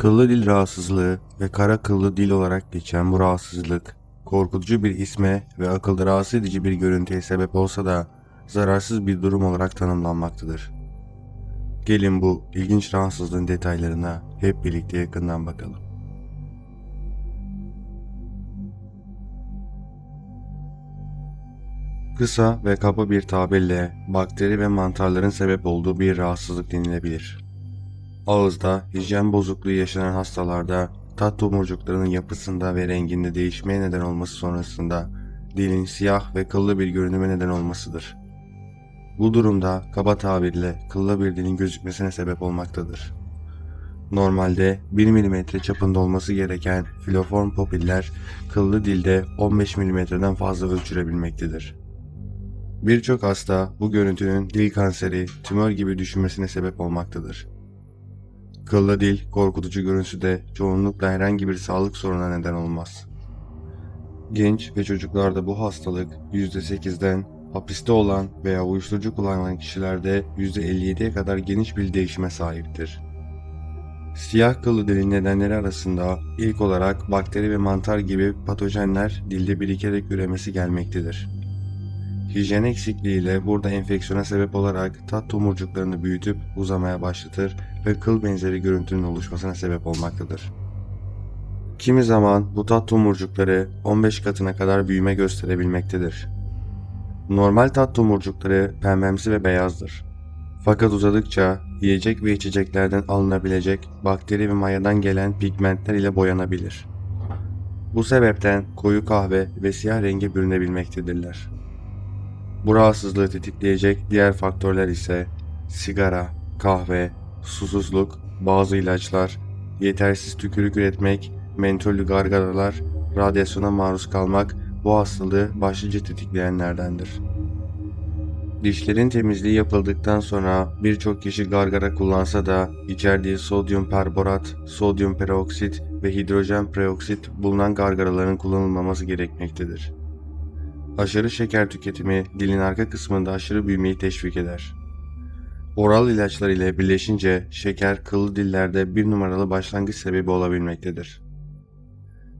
Kıllı dil rahatsızlığı ve kara kıllı dil olarak geçen bu rahatsızlık, korkutucu bir isme ve akılda rahatsız edici bir görüntüye sebep olsa da zararsız bir durum olarak tanımlanmaktadır. Gelin bu ilginç rahatsızlığın detaylarına hep birlikte yakından bakalım. Kısa ve kaba bir tabirle bakteri ve mantarların sebep olduğu bir rahatsızlık denilebilir. Ağızda hijyen bozukluğu yaşanan hastalarda tat tomurcuklarının yapısında ve renginde değişmeye neden olması sonrasında dilin siyah ve kıllı bir görünüme neden olmasıdır. Bu durumda kaba tabirle kıllı bir dilin gözükmesine sebep olmaktadır. Normalde 1 mm çapında olması gereken filoform popiller kıllı dilde 15 mm'den fazla ölçülebilmektedir. Birçok hasta bu görüntünün dil kanseri, tümör gibi düşünmesine sebep olmaktadır. Kıllı dil korkutucu görüntüsü de çoğunlukla herhangi bir sağlık sorununa neden olmaz. Genç ve çocuklarda bu hastalık %8'den, hapiste olan veya uyuşturucu kullanan kişilerde %57'ye kadar geniş bir değişime sahiptir. Siyah kıllı dilin nedenleri arasında ilk olarak bakteri ve mantar gibi patojenler dilde birikerek üremesi gelmektedir. Hijyen eksikliğiyle burada enfeksiyona sebep olarak tat tomurcuklarını büyütüp uzamaya başlatır ve kıl benzeri görüntünün oluşmasına sebep olmaktadır. Kimi zaman bu tat tomurcukları 15 katına kadar büyüme gösterebilmektedir. Normal tat tomurcukları pembemsi ve beyazdır. Fakat uzadıkça yiyecek ve içeceklerden alınabilecek bakteri ve mayadan gelen pigmentler ile boyanabilir. Bu sebepten koyu kahve ve siyah renge bürünebilmektedirler. Bu rahatsızlığı tetikleyecek diğer faktörler ise sigara, kahve, susuzluk, bazı ilaçlar, yetersiz tükürük üretmek, mentollü gargaralar, radyasyona maruz kalmak bu hastalığı başlıca tetikleyenlerdendir. Dişlerin temizliği yapıldıktan sonra birçok kişi gargara kullansa da içerdiği sodyum perborat, sodyum peroksit ve hidrojen peroksit bulunan gargaraların kullanılmaması gerekmektedir. Aşırı şeker tüketimi dilin arka kısmında aşırı büyümeyi teşvik eder. Oral ilaçlar ile birleşince şeker kıllı dillerde bir numaralı başlangıç sebebi olabilmektedir.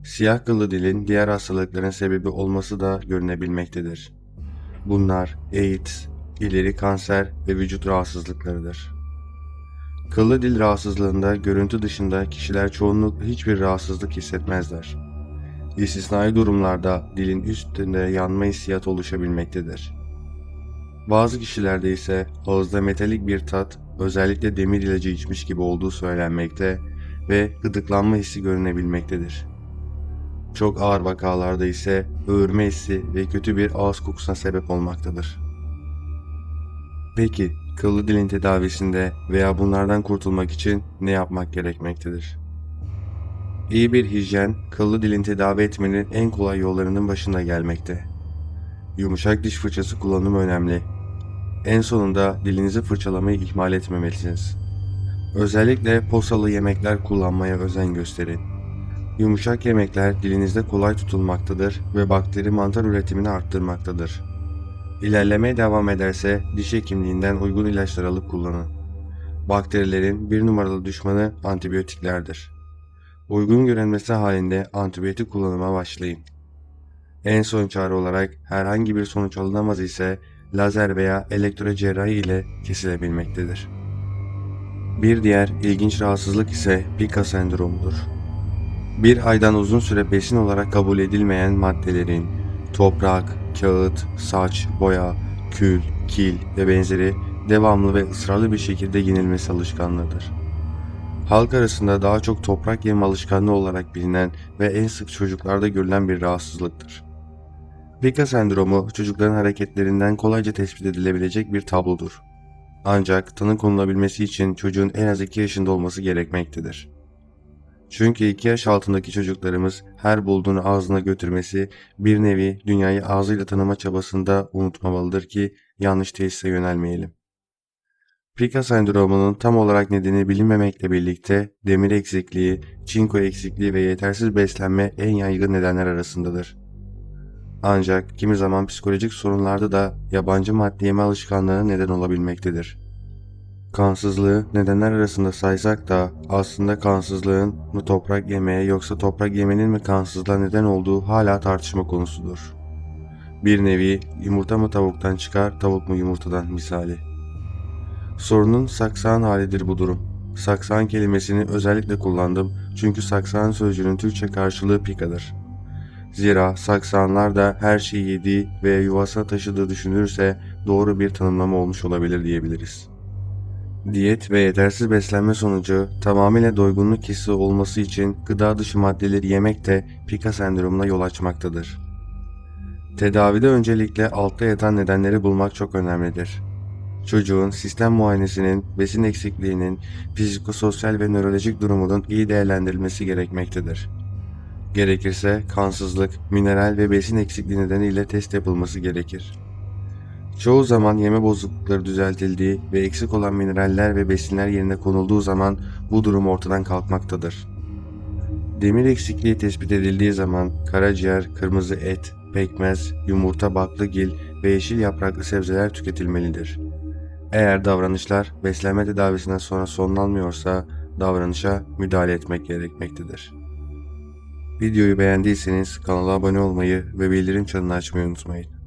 Siyah kıllı dilin diğer hastalıkların sebebi olması da görünebilmektedir. Bunlar AIDS, ileri kanser ve vücut rahatsızlıklarıdır. Kıllı dil rahatsızlığında görüntü dışında kişiler çoğunlukla hiçbir rahatsızlık hissetmezler. İstisnai durumlarda dilin üstünde yanma hissiyatı oluşabilmektedir. Bazı kişilerde ise ağızda metalik bir tat, özellikle demir ilacı içmiş gibi olduğu söylenmekte ve gıdıklanma hissi görünebilmektedir. Çok ağır vakalarda ise öğürme hissi ve kötü bir ağız kokusuna sebep olmaktadır. Peki, kıllı dilin tedavisinde veya bunlardan kurtulmak için ne yapmak gerekmektedir? İyi bir hijyen, kıllı dilin tedavi etmenin en kolay yollarının başında gelmekte. Yumuşak diş fırçası kullanımı önemli. En sonunda dilinizi fırçalamayı ihmal etmemelisiniz. Özellikle posalı yemekler kullanmaya özen gösterin. Yumuşak yemekler dilinizde kolay tutulmaktadır ve bakteri mantar üretimini arttırmaktadır. İlerlemeye devam ederse diş hekimliğinden uygun ilaçlar alıp kullanın. Bakterilerin bir numaralı düşmanı antibiyotiklerdir. Uygun görünmesi halinde antibiyotik kullanıma başlayın. En son çare olarak herhangi bir sonuç alınamaz ise lazer veya elektrocerrahi ile kesilebilmektedir. Bir diğer ilginç rahatsızlık ise Pica sendromudur. Bir aydan uzun süre besin olarak kabul edilmeyen maddelerin toprak, kağıt, saç, boya, kül, kil ve benzeri devamlı ve ısrarlı bir şekilde yenilmesi alışkanlığıdır. Halk arasında daha çok toprak yeme alışkanlığı olarak bilinen ve en sık çocuklarda görülen bir rahatsızlıktır. Pica sendromu çocukların hareketlerinden kolayca tespit edilebilecek bir tablodur. Ancak tanı konulabilmesi için çocuğun en az 2 yaşında olması gerekmektedir. Çünkü 2 yaş altındaki çocuklarımız her bulduğunu ağzına götürmesi bir nevi dünyayı ağzıyla tanıma çabasında unutmamalıdır ki yanlış tesise yönelmeyelim. Pica sendromunun tam olarak nedeni bilinmemekle birlikte demir eksikliği, çinko eksikliği ve yetersiz beslenme en yaygın nedenler arasındadır. Ancak kimi zaman psikolojik sorunlarda da yabancı madde yeme alışkanlığına neden olabilmektedir. Kansızlığı nedenler arasında saysak da aslında kansızlığın mı toprak yemeye yoksa toprak yemenin mi kansızlığa neden olduğu hala tartışma konusudur. Bir nevi yumurta mı tavuktan çıkar, tavuk mu yumurtadan misali. Sorunun saksan halidir bu durum. Saksan kelimesini özellikle kullandım çünkü saksan sözcüğünün Türkçe karşılığı pikadır. Zira saksanlar da her şeyi yediği ve yuvasına taşıdığı düşünülürse doğru bir tanımlama olmuş olabilir diyebiliriz. Diyet ve yetersiz beslenme sonucu tamamıyla doygunluk hissi olması için gıda dışı maddeleri yemek de pika sendromuna yol açmaktadır. Tedavide öncelikle altta yatan nedenleri bulmak çok önemlidir. Çocuğun sistem muayenesinin, besin eksikliğinin, fizikososyal ve nörolojik durumunun iyi değerlendirilmesi gerekmektedir. Gerekirse kansızlık, mineral ve besin eksikliği nedeniyle test yapılması gerekir. Çoğu zaman yeme bozuklukları düzeltildiği ve eksik olan mineraller ve besinler yerine konulduğu zaman bu durum ortadan kalkmaktadır. Demir eksikliği tespit edildiği zaman karaciğer, kırmızı et, pekmez, yumurta, baklıgil ve yeşil yapraklı sebzeler tüketilmelidir. Eğer davranışlar beslenme tedavisinden sonra sonlanmıyorsa davranışa müdahale etmek gerekmektedir. Videoyu beğendiyseniz kanala abone olmayı ve bildirim çanını açmayı unutmayın.